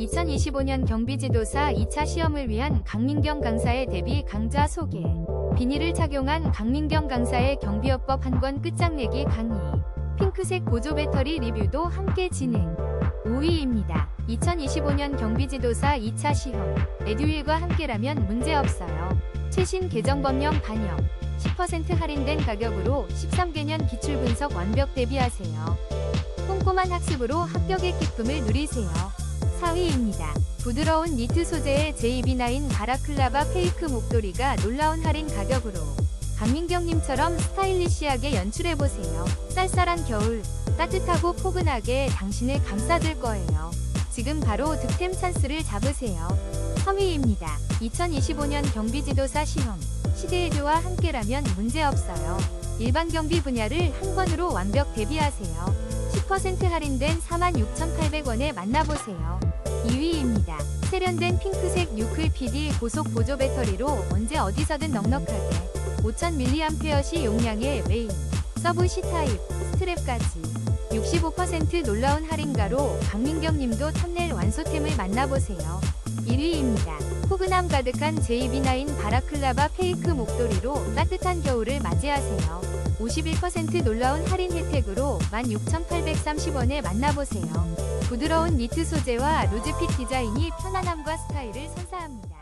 2025년 경비지도사 2차 시험을 위한 강민경 강사의 데뷔 강좌 소개. 비닐을 착용한 강민경 강사의 경비업법 한 권 끝장내기 강의. 핑크색 보조 배터리 리뷰도 함께 진행. 5위입니다. 2025년 경비지도사 2차 시험. 에듀윌과 함께라면 문제없어요. 최신 개정법령 반영. 10% 할인된 가격으로 13개년 기출분석 완벽 대비하세요. 꼼꼼한 학습으로 합격의 기쁨을 누리세요. 4위입니다. 부드러운 니트 소재의 JB9 바라클라바 페이크 목도리가 놀라운 할인 가격으로 강민경님처럼 스타일리시하게 연출해보세요. 쌀쌀한 겨울, 따뜻하고 포근하게 당신을 감싸줄 거예요. 지금 바로 득템 찬스를 잡으세요. 3위입니다. 2025년 경비지도사 시험. 시대의조와 함께라면 문제없어요. 일반 경비 분야를 한 번으로 완벽 대비하세요. 10% 할인된 46,800원에 만나보세요. 2위입니다. 세련된 핑크색 뉴클 PD 고속 보조 배터리로 언제 어디서든 넉넉하게 5000mAh 용량의 메인, 서브 C타입, 스트랩까지 65% 놀라운 할인가로 강민경님도 탐낼 완소템을 만나보세요. 1위입니다. 포근함 가득한 JB9 바라클라바 페이크 목도리로 따뜻한 겨울을 맞이하세요. 51% 놀라운 할인 혜택으로 16,830원에 만나보세요. 부드러운 니트 소재와 루즈핏 디자인이 편안함과 스타일을 선사합니다.